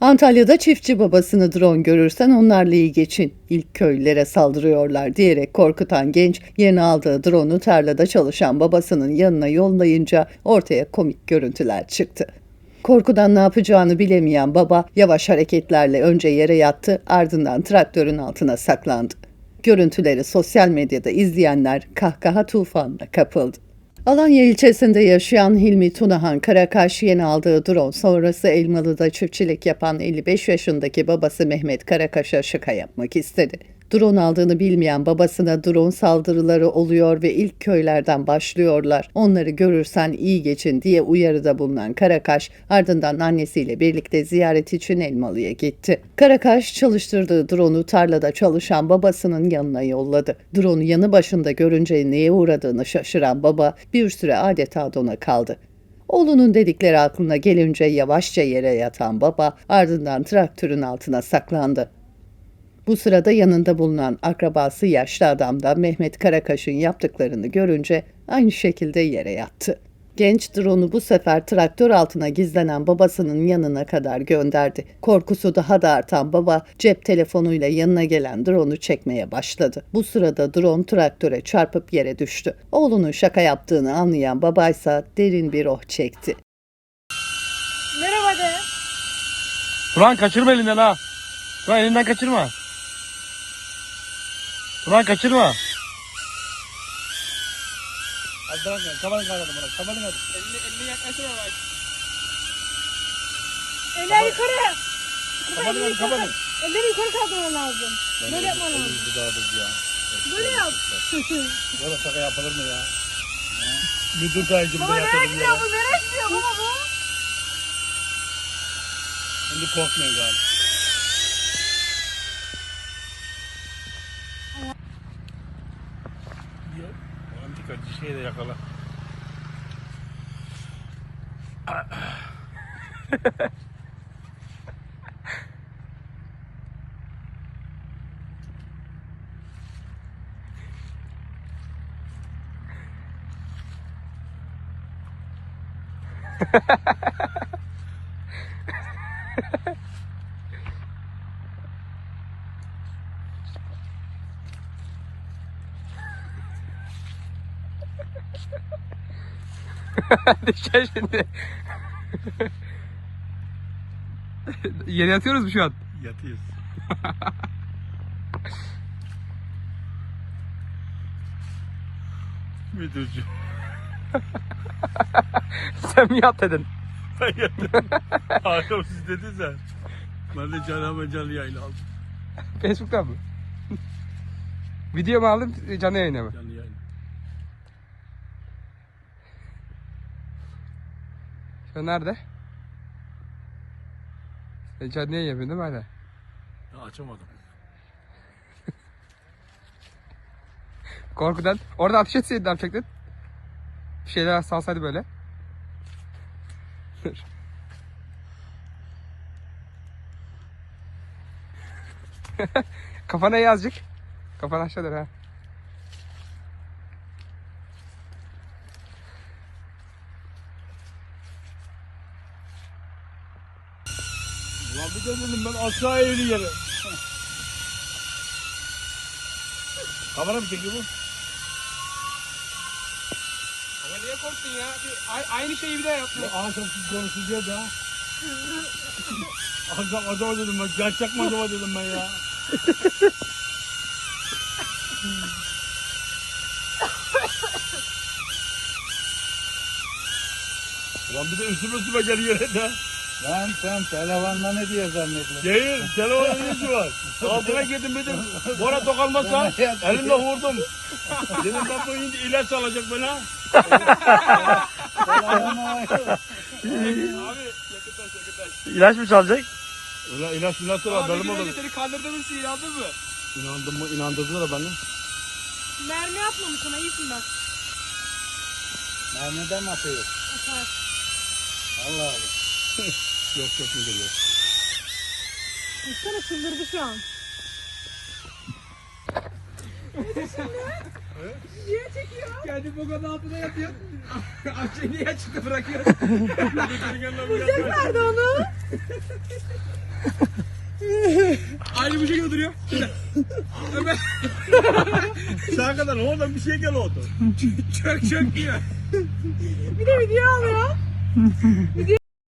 Antalya'da çiftçi babasını drone görürsen onlarla iyi geçin. İlk köylülere saldırıyorlar diyerek korkutan genç yeni aldığı drone'u tarlada çalışan babasının yanına yollayınca ortaya komik görüntüler çıktı. Korkudan ne yapacağını bilemeyen baba yavaş hareketlerle önce yere yattı ardından traktörün altına saklandı. Görüntüleri sosyal medyada izleyenler kahkaha tufanına kapıldı. Alanya ilçesinde yaşayan Hilmi Tunahan Karakaş yeni aldığı drone sonrası Elmalı'da çiftçilik yapan 55 yaşındaki babası Mehmet Karakaş'a şaka yapmak istedi. Drone aldığını bilmeyen babasına drone saldırıları oluyor ve ilk köylerden başlıyorlar. Onları görürsen iyi geçin diye uyarıda bulunan Karakaş ardından annesiyle birlikte ziyaret için Elmalı'ya gitti. Karakaş çalıştırdığı drone'u tarlada çalışan babasının yanına yolladı. Drone'u yanı başında görünce neye uğradığını şaşıran baba bir süre adeta dona kaldı. Oğlunun dedikleri aklına gelince yavaşça yere yatan baba ardından traktörün altına saklandı. Bu sırada yanında bulunan akrabası yaşlı adam da Mehmet Karakaş'ın yaptıklarını görünce aynı şekilde yere yattı. Genç drone'u bu sefer traktör altına gizlenen babasının yanına kadar gönderdi. Korkusu daha da artan baba cep telefonuyla yanına gelen drone'u çekmeye başladı. Bu sırada drone traktöre çarpıp yere düştü. Oğlunun şaka yaptığını anlayan babaysa derin bir oh çekti. Merhaba de. Turan kaçırma elinden ha. Turan elinden kaçırma. Turan kaçırma. Hadi bırak ya. Kafanı kaynadım bana. Kafanı kaynadım. Elini, elini yaklaştırma bak. Eller yukarı. Kafanı kaynadım kafanı. Elleri yukarı kaldırman lazım. Böyle yapman lazım. Bu daha düz ya. Böyle yap. Böyle şaka yapılır mı ya? Müdür kayıcımda baba nereye yapalım gidiyor ya. bu? Nereye gidiyor baba bu? Şimdi korkmayın galiba. Ya, Antika şey de yakala. Düşer şimdi. Yere yatıyoruz mu şu an? Yatıyoruz. Müdürcüğüm. Sen mi yat dedin? Ben yattım. Hakan siz dedin sen. Ben de canıma canlı yayın aldım. Facebook'tan mı? Video mu aldın canlı yayına mı? Canlı Şu an nerede? Sen yayın yapıyorsun değil mi hala? Ya açamadım. Korkudan. Orada ateş etseydin ne yapacaktın? Bir şeyler salsaydı böyle. Kafana iyi azıcık. Kafan aşağıdır ha. Ulan bir de dedim ben aşağı eğri yere. Kamera mı çekiyor bu? Ama niye korktun ya? aynı şeyi bir daha yaptın. Ya Aşağısız konuşacağız ya. Acaba acaba dedim ben. Gerçek mi acaba dedim ben ya. Ulan bir de üstüme üstüme geliyor de. Lan sen telefonla ne diye zannediyorsun? Değil, telefonun ne işi var? Altına girdim dedim, bana dokunmazsan elimle vurdum. Dedim ben bu indi ilaç alacak bana. Abi, yakıtaş yakıtaş. İlaç mı çalacak? Ulan ilaç ilaç var, benim olur. seni kandırdığımız için inandın mı? İnandım mı, inandırdılar beni. Mermi atmamış ona iyisin bak. Mi atıyor? Atar. Allah Allah. Yok yok mu geliyor? Baksana çıldırdı şu an. Niye çekiyor? Kendi bokanın altına yatıyor. Amcayı niye açıkta bırakıyor? Bıçak nerede onu? Aynı bu şekilde duruyor. Sağa kadar oradan bir şey gel oldu. Çök çök diyor. Bir de video alıyor.